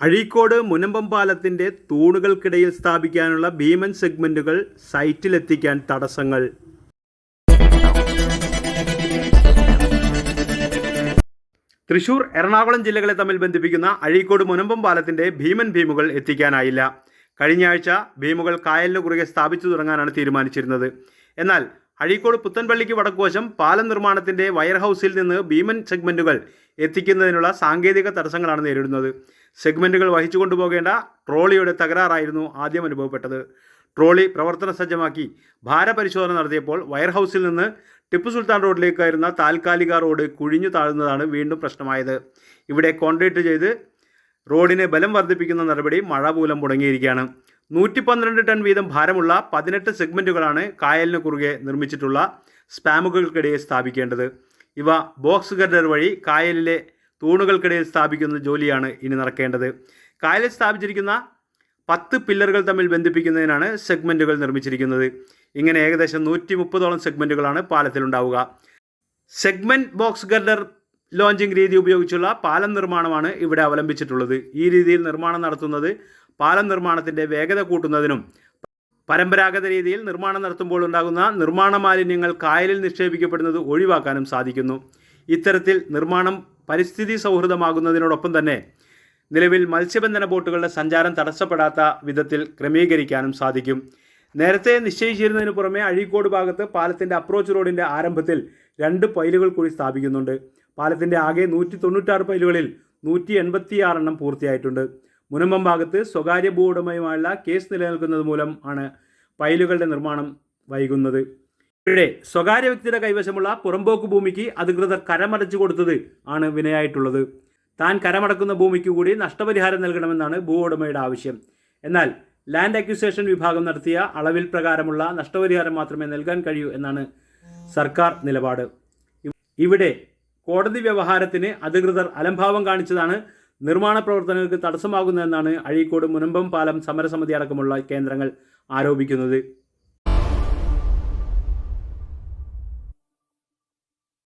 അഴീക്കോട് മുനമ്പം പാലത്തിന്റെ തൂണുകൾക്കിടയിൽ സ്ഥാപിക്കാനുള്ള ഭീമൻ സെഗ്മെന്റുകൾ സൈറ്റിലെത്തിക്കാൻ തടസ്സങ്ങൾ. തൃശൂർ എറണാകുളം ജില്ലകളെ തമ്മിൽ ബന്ധിപ്പിക്കുന്ന അഴീക്കോട് മുനമ്പം പാലത്തിന്റെ ഭീമൻ ഭീമുകൾ എത്തിക്കാനായില്ല. കഴിഞ്ഞ ആഴ്ച ഭീമുകൾ കായലിന് കുറുകെ സ്ഥാപിച്ചു തുടങ്ങാനാണ് തീരുമാനിച്ചിരുന്നത്. എന്നാൽ അഴീക്കോട് പുത്തൻപള്ളിക്ക് വടക്കുവശം പാലം നിർമ്മാണത്തിന്റെ വയർ ഹൗസിൽ നിന്ന് ഭീമൻ സെഗ്മെന്റുകൾ എത്തിക്കുന്നതിനുള്ള സാങ്കേതിക തടസ്സങ്ങളാണ് നേരിടുന്നത്. സെഗ്മെന്റുകൾ വഹിച്ചു കൊണ്ടുപോകേണ്ട ട്രോളിയുടെ തകരാറായിരുന്നു ആദ്യം അനുഭവപ്പെട്ടത്. ട്രോളി പ്രവർത്തന സജ്ജമാക്കി ഭാരപരിശോധന നടത്തിയപ്പോൾ വയർ ഹൗസിൽ നിന്ന് ടിപ്പു സുൽത്താൻ റോഡിലേക്കായിരുന്ന താൽക്കാലിക റോഡ് കുഴിഞ്ഞു താഴുന്നതാണ് വീണ്ടും പ്രശ്നമായത്. ഇവിടെ കോൺക്രീറ്റ് ചെയ്ത് റോഡിനെ ബലം വർദ്ധിപ്പിക്കുന്ന നടപടി മഴ മൂലം മുടങ്ങിയിരിക്കുകയാണ്. നൂറ്റി പന്ത്രണ്ട് ടൺ വീതം ഭാരമുള്ള പതിനെട്ട് സെഗ്മെന്റുകളാണ് കായലിന് കുറുകെ നിർമ്മിച്ചിട്ടുള്ള സ്പാമുകൾക്കിടയിൽ സ്ഥാപിക്കേണ്ടത്. ഇവ ബോക്സ് ഗർഡർ വഴി കായലിലെ തൂണുകൾക്കിടയിൽ സ്ഥാപിക്കുന്ന ജോലിയാണ് ഇനി നടക്കേണ്ടത്. കായലിൽ സ്ഥാപിച്ചിരിക്കുന്ന പത്ത് പില്ലറുകൾ തമ്മിൽ ബന്ധിപ്പിക്കുന്നതിനാണ് സെഗ്മെന്റുകൾ നിർമ്മിച്ചിരിക്കുന്നത്. ഇങ്ങനെ ഏകദേശം നൂറ്റി മുപ്പതോളം സെഗ്മെന്റുകളാണ് പാലത്തിലുണ്ടാവുക. സെഗ്മെന്റ് ബോക്സ് ഗർഡർ ലോഞ്ചിങ് രീതി ഉപയോഗിച്ചുള്ള പാലം നിർമ്മാണമാണ് ഇവിടെ അവലംബിച്ചിട്ടുള്ളത്. ഈ രീതിയിൽ നിർമ്മാണം നടത്തുന്നത് പാലം നിർമ്മാണത്തിന്റെ വേഗത കൂട്ടുന്നതിനും പരമ്പരാഗത രീതിയിൽ നിർമ്മാണം നടത്തുമ്പോൾ ഉണ്ടാകുന്ന നിർമ്മാണ മാലിന്യങ്ങൾ കായലിൽ നിക്ഷേപിക്കപ്പെടുന്നത് ഒഴിവാക്കാനും സാധിക്കുന്നു. ഇത്തരത്തിൽ നിർമ്മാണം പരിസ്ഥിതി സൗഹൃദമാകുന്നതിനോടൊപ്പം തന്നെ നിലവിൽ മത്സ്യബന്ധന ബോട്ടുകളുടെ സഞ്ചാരം തടസ്സപ്പെടാത്ത വിധത്തിൽ ക്രമീകരിക്കാനും സാധിക്കും. നേരത്തെ നിശ്ചയിച്ചിരുന്നതിന് പുറമെ അഴീക്കോട് ഭാഗത്ത് പാലത്തിന്റെ അപ്രോച്ച് റോഡിന്റെ ആരംഭത്തിൽ രണ്ട് പൈലുകൾ കൂടി സ്ഥാപിക്കുന്നുണ്ട്. പാലത്തിന്റെ ആകെ നൂറ്റി തൊണ്ണൂറ്റാറ് പൈലുകളിൽ നൂറ്റി എൺപത്തിയാറെണ്ണം പൂർത്തിയായിട്ടുണ്ട്. മുനമ്പം ഭാഗത്ത് സ്വകാര്യ ഭൂവുടമയുമായുള്ള കേസ് നിലനിൽക്കുന്നത് മൂലം ആണ് പൈലുകളുടെ നിർമ്മാണം വൈകുന്നത്. ഇവിടെ സ്വകാര്യ വ്യക്തിയുടെ കൈവശമുള്ള പുറമ്പോക്ക് ഭൂമിക്ക് അധികൃതർ കരമടച്ചു കൊടുത്തത് ആണ് വിനയായിട്ടുള്ളത്. താൻ കരമടക്കുന്ന ഭൂമിക്ക് കൂടി നഷ്ടപരിഹാരം നൽകണമെന്നാണ് ഭൂ ഉടമയുടെ ആവശ്യം. എന്നാൽ ലാൻഡ് അക്യൂസേഷൻ വിഭാഗം നടത്തിയ അളവിൽ പ്രകാരമുള്ള നഷ്ടപരിഹാരം മാത്രമേ നൽകാൻ കഴിയൂ എന്നാണ് സർക്കാർ നിലപാട്. ഇവിടെ കോടതി വ്യവഹാരത്തിന് അധികൃതർ അലംഭാവം കാണിച്ചതാണ് നിർമ്മാണ പ്രവർത്തനങ്ങൾക്ക് തടസ്സമാകുന്നതെന്നാണ് അഴീക്കോട് മുനമ്പം പാലം സമരസമിതി അടക്കമുള്ള കേന്ദ്രങ്ങൾ ആരോപിക്കുന്നത്.